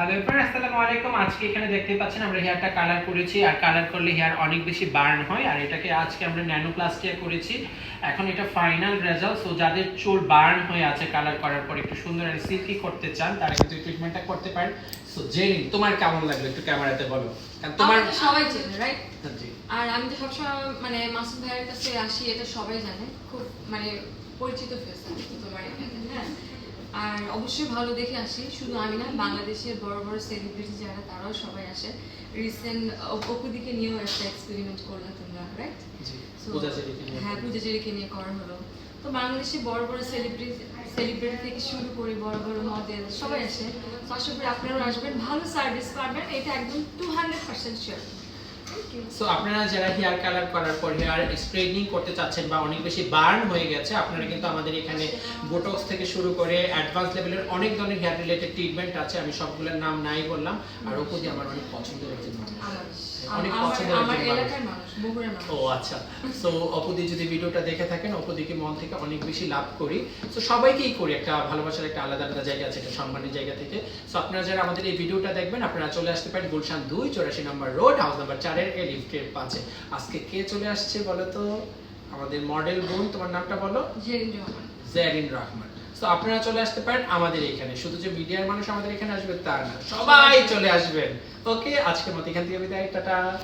Hello everyone আসসালামু আলাইকুম। আজকে এখানে দেখতে পাচ্ছেন আমরা হেয়ারটা কালার করেছি আর কালার করলে হেয়ার অনেক বেশি বার্ন হয় আর এটাকে আজকে আমরা ন্যানোপ্লাস্টিয়া করেছি। এখন এটা ফাইনাল রেজাল্ট সো যাদের চুল বার্ন হয়ে আছে কালার করার পর একটু সুন্দর আর সিল্কি করতে চান তারা কিন্তু ট্রিটমেন্টটা করতে পারেন। সো জেরিন তোমার কেমন লাগল একটু ক্যামেরাতে বলো। কারণ তোমার সবাই চেনে রাইট জি। আর আমি তো সবসময় মানে মাসুদ ভাইয়ের কাছে আসি এটা সবাই জানে। খুব মানে পরিচিত ফেস তোমার হ্যাঁ? আর অবশ্যই ভালো দেখে আসি। শুধু আমি না বাংলাদেশের বড় বড় সেলিব্রিটি যারা তারাও সবাই আসে। রিসেন্ট অপুদিকে নিয়েও একটা এক্সপেরিমেন্ট করলে তোমরা রাইট হ্যাঁ পূজা জেরিকে নিয়ে করা হলো। তো বাংলাদেশে বড় বড় সেলিব্রিটি সেলিব্রিটি থেকে শুরু করে বড় বড় মডেল সবাই আসে। আশা করি আপনারাও আসবেন ভালো সার্ভিস পাবেন এটা একদম two hundred percent sure so আপনারা যারা হেয়ার কালার করার পর হেয়ার স্ট্রেটনিং করতে চাচ্ছেন বা অনেক বেশি বার্ন হয়ে গেছে আপনারা কিন্তু আমাদের এখানে বোটক্স থেকে শুরু করে অ্যাডভান্স লেভেলের অনেক ধরনের হেয়ার রিলেটেড ট্রিটমেন্ট আছে। আমি সবগুলোর নাম নাই বললাম। আর ওপদি আমার অনেক পছন্দের একজন অনেক পছন্দের ও আচ্ছা। সো অপুদি যদি ভিডিওটা দেখে থাকেন অপুদিকে মন থেকে অনেক বেশি লাভ করি। সো সবাইকেই করি। একটা ভালোবাসার একটা আলাদা আলাদা জায়গা আছে একটা সম্মানের জায়গা থেকে। সো আপনারা যারা আমাদের এই ভিডিওটা দেখবেন আপনারা চলে আসতে পারেন গুলশান দুই চৌরাশি নম্বর রোড হাউস নাম্বার চারের এ লিফটের পাঁচে আজকে কে চলে আসছে বলো তো আমাদের মডেল বোন তোমার নামটা বলো? জেরিন রহমান। তো আপনারা চলে আসতে পারেন আমাদের এখানে। শুধু যে মিডিয়ার মানুষ আমাদের এখানে আসবে তা না সবাই চলে আসবেন। ওকে আজকে মতো এখান থেকে বিদায় টাটা।